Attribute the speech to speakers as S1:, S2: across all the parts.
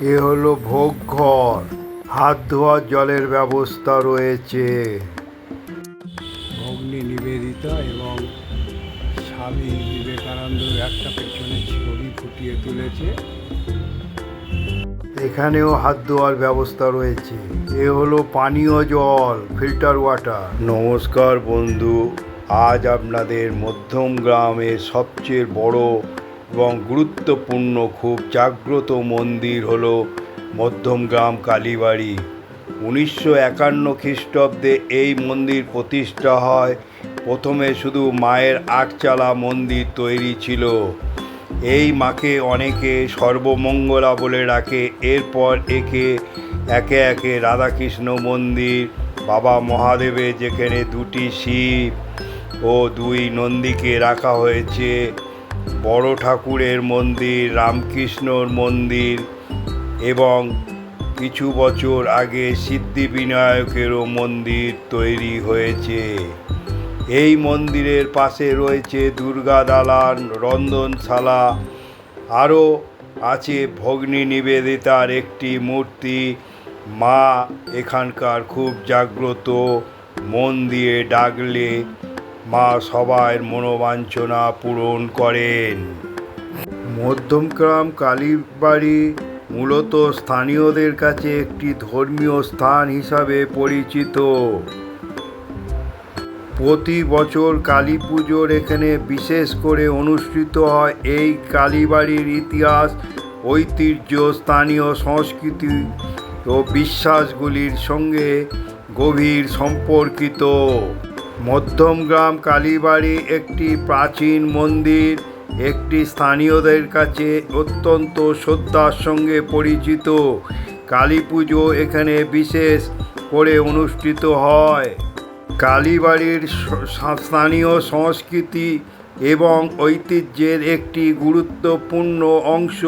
S1: এ হলো ভোগ ঘর। হাত ধোয়ার জলের ব্যবস্থা রয়েছে।
S2: ভগ্নী নিবেদিতা এবং স্বামী বিবেকানন্দর একটা পেছনে ছবি ফুটিয়ে তুলেছে।
S1: এখানেও হাত ধোয়ার ব্যবস্থা রয়েছে। এ হলো পানীয় জল ফিল্টার ওয়াটার। নমস্কার বন্ধু আজ আপনাদের মধ্যম গ্রামের সবচেয়ে বড় এবং গুরুত্বপূর্ণ, খুব জাগ্রত মন্দির হলো মধ্যমগ্রাম কালীবাড়ি। উনিশশো একান্ন খ্রিস্টাব্দে এই মন্দির প্রতিষ্ঠা হয়। প্রথমে শুধু মায়ের আটচালা মন্দির তৈরি ছিল। এই মাকে অনেকে সর্বমঙ্গলা বলে ডাকে। এরপর একে একে একে রাধাকৃষ্ণ মন্দির, বাবা মহাদেবের যেখানে দুটি শিব ও দুই নন্দীকে রাখা হয়েছে। বড় ঠাকুরের মন্দির, রামকৃষ্ণর মন্দির এবং কিছু বছর আগে সিদ্ধিবিনায়কেরও মন্দির তৈরি হয়েছে। এই মন্দিরের পাশে রয়েছে দুর্গা দালান, রন্ধনশালা, আরও আছে ভগ্নী নিবেদিতার একটি মূর্তি। মা এখানকার খুব জাগ্রত, মন দিয়ে ডাকলে মা সবার মনোবাঞ্ছনা পূরণ করেন। মধ্যমগ্রাম কালীবাড়ি মূলত স্থানীয়দের কাছে একটি ধর্মীয় স্থান হিসাবে পরিচিত। প্রতি বছর কালী পুজোর এখানে বিশেষ করে অনুষ্ঠিত হয় এই কালীবাড়ির ইতিহাস, ঐতিহ্য, স্থানীয় সংস্কৃতি ও বিশ্বাসগুলির সঙ্গে গভীর সম্পর্কিত। মধ্যমগ্রাম কালীবাড়ি একটি প্রাচীন মন্দির। একটি স্থানীয়দের কাছে অত্যন্ত শ্রদ্ধার সঙ্গে পরিচিত। কালী পুজো এখানে বিশেষ করে অনুষ্ঠিত হয়। কালীবাড়ির স্থানীয় সংস্কৃতি এবং ঐতিহ্যের একটি গুরুত্বপূর্ণ অংশ।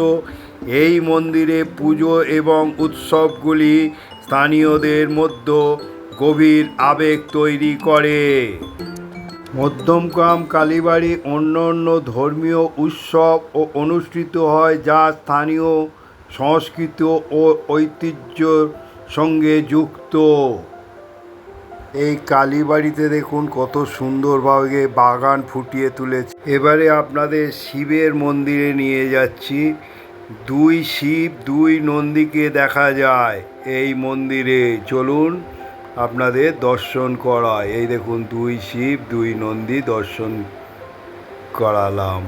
S1: এই মন্দিরে পুজো এবং উৎসবগুলি স্থানীয়দের মধ্যে গভীর আবেগ তৈরি করে। মধ্যমগ্রাম কালীবাড়ি অন্য অন্য ধর্মীয় উৎসব ও অনুষ্ঠিত হয় যা স্থানীয় সংস্কৃত ও ঐতিহ্যর সঙ্গে যুক্ত। এই কালীবাড়িতে দেখুন কত সুন্দরভাবে বাগান ফুটিয়ে তুলেছে। এবারে আপনাদের শিবের মন্দিরে নিয়ে যাচ্ছি। দুই শিব, দুই নন্দীকে দেখা যায় এই মন্দিরে। চলুন আপনাদের দর্শন করায়। এই দেখুন, দুই শিব, দুই নন্দী দর্শন করালাম।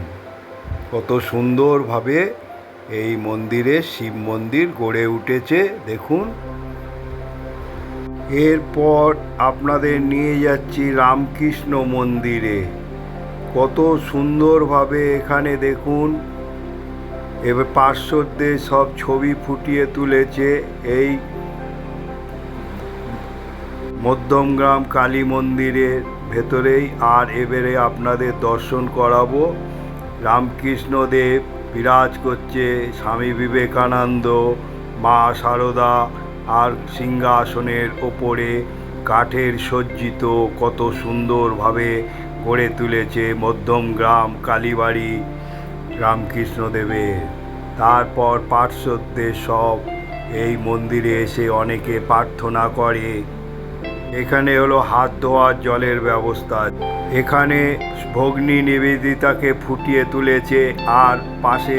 S1: কত সুন্দরভাবে এই মন্দিরে শিব মন্দির গড়ে উঠেছে, দেখুন। এরপর আপনাদের নিয়ে যাচ্ছি রামকৃষ্ণ মন্দিরে। কত সুন্দরভাবে এখানে দেখুন, এবার পার্শ্বদের সব ছবি ফুটিয়ে তুলেছে। এই মধ্যমগ্রাম কালী মন্দিরের ভেতরেই আর এবারে আপনাদের দর্শন করাবো। রামকৃষ্ণদেব বিরাজ করছে স্বামী বিবেকানন্দ, মা সারদা আর সিংহাসনের ওপরে। কাঠের সজ্জিত কত সুন্দরভাবে গড়ে তুলেছে মধ্যমগ্রাম কালীবাড়ি রামকৃষ্ণদেবের তারপর পার্শ্বদের সব এই মন্দিরে এসে অনেকে প্রার্থনা করে। এখানে হলো হাত ধোয়ার জলের ব্যবস্থা। এখানে ভগ্নী নিবেদিতাকে ফুটিয়ে তুলেছে আর পাশে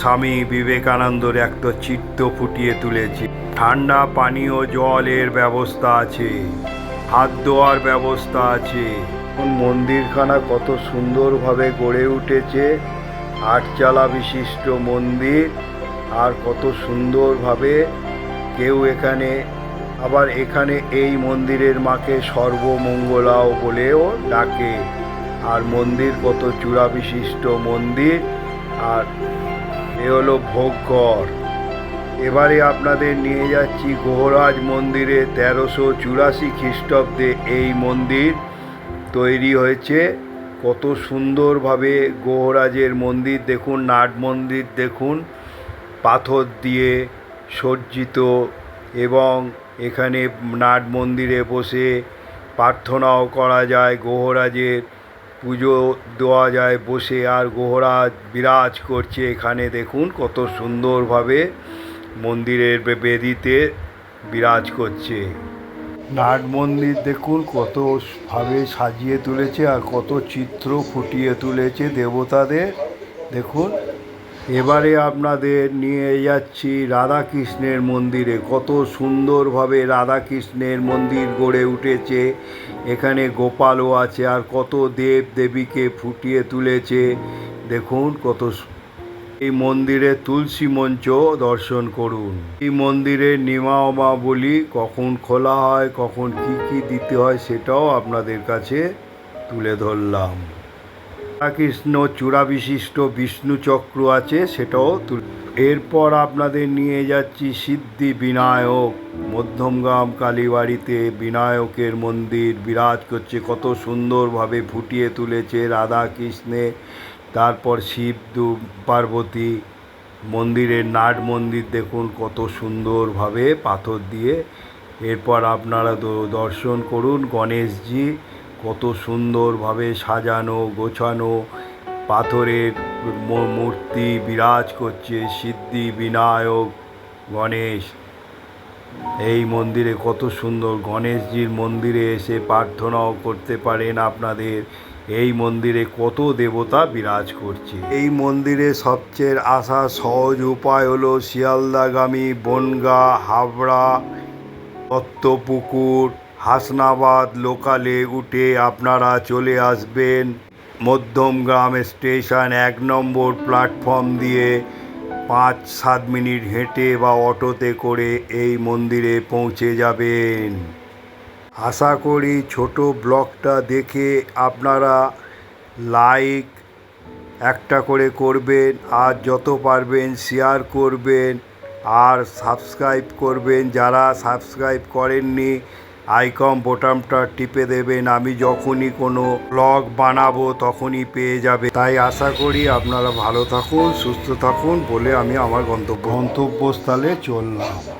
S1: স্বামী বিবেকানন্দর একটা চিত্র ফুটিয়ে তুলেছে। ঠান্ডা পানীয় জলের ব্যবস্থা আছে, হাত ধোয়ার ব্যবস্থা আছে। মন্দিরখানা কত সুন্দরভাবে গড়ে উঠেছে, আটচালা বিশিষ্ট মন্দির, আর কত সুন্দরভাবে কেউ এখানে আবার এখানে এই মন্দিরের মাকে সর্বমঙ্গলাও বলেও ডাকে। আর মন্দির কত চূড়া বিশিষ্ট মন্দির, আর এ হলো ভোগঘর। এবারে আপনাদের নিয়ে যাচ্ছি গোহরাজ মন্দিরে তেরোশো চুরাশি খ্রিস্টাব্দে এই মন্দির তৈরি হয়েছে। কত সুন্দরভাবে গোহরাজের মন্দির দেখুন, নাট মন্দির দেখুন, পাথর দিয়ে সজ্জিত এবং এখানে নাট মন্দিরে বসে প্রার্থনাও করা যায়, গোহরাজের পুজো দেওয়া যায়, বসে আর গোহরাজ বিরাজ করছে এখানে। দেখুন কত সুন্দরভাবে মন্দিরের বেদিতে বিরাজ করছে। নাট মন্দির দেখুন কত ভাবে সাজিয়ে তুলেছে আর কত চিত্র ফুটিয়ে তুলেছে দেবতাদের। দেখুন। এবারে আপনাদের নিয়ে যাচ্ছি রাধাকৃষ্ণের মন্দিরে। কত সুন্দরভাবে রাধাকৃষ্ণের মন্দির গড়ে উঠেছে। এখানে গোপালও আছে আর কত দেব দেবীকে ফুটিয়ে তুলেছে। দেখুন কত এই মন্দিরে তুলসী মঞ্চ দর্শন করুন। এই মন্দিরে মন্দিরের নিয়মাবলী কখন খোলা হয়, কখন কি কি দিতে হয় সেটাও আপনাদের কাছে তুলে ধরলাম। কৃষ্ণ চূড়া বিশিষ্ট বিষ্ণু চক্র আছে, সেটাও এরপর আপনাদের নিয়ে যাচ্ছি সিদ্ধি বিনায়ক। মধ্যমগ্রাম কালীবাড়িতে বিনায়কের মন্দির বিরাজ করছে, কত সুন্দরভাবে ফুটিয়ে তুলেছে রাধা কৃষ্ণে তারপর শিব পার্বতী, মন্দিরের নাট মন্দির দেখুন, কত সুন্দরভাবে পাথর দিয়ে। এরপর আপনারা দর্শন করুন গণেশজি। কত সুন্দরভাবে সাজানো, গোছানো, পাথরের মূর্তি বিরাজ করছে, সিদ্ধি, বিনায়ক, গণেশ। এই মন্দিরে কত সুন্দর, গণেশজির মন্দিরে এসে প্রার্থনাও করতে পারেন আপনাদের। এই মন্দিরে কত দেবতা বিরাজ করছে। এই মন্দিরে সবচেয়ে আসা সহজ উপায় হলো শিয়ালদাগামী, বনগা, হাবড়া দত্তপুকুর হাসনাবাদ লোকালে উঠে আপনারা চলে আসবেন মধ্যমগ্রাম স্টেশন এক নম্বর প্ল্যাটফর্ম দিয়ে পাঁচ সাত মিনিট হেঁটে বা অটোতে করে এই মন্দিরে পৌঁছে যাবেন। আশা করি ছোট ব্লগটা দেখে আপনারা লাইক একটা করে করবেন, আর যত পারবেন শেয়ার করবেন, আর সাবস্ক্রাইব করবেন। যারা সাবস্ক্রাইব করেননি আইকন বোটামটা টিপে দেবেন, আমি যখনই কোনো ব্লগ বানাবো তখনই পেয়ে যাবে। তাই আশা করি আপনারা ভালো থাকুন, সুস্থ থাকুন বলে আমি আমার গন্তব্য গন্তব্যস্থলে চললাম।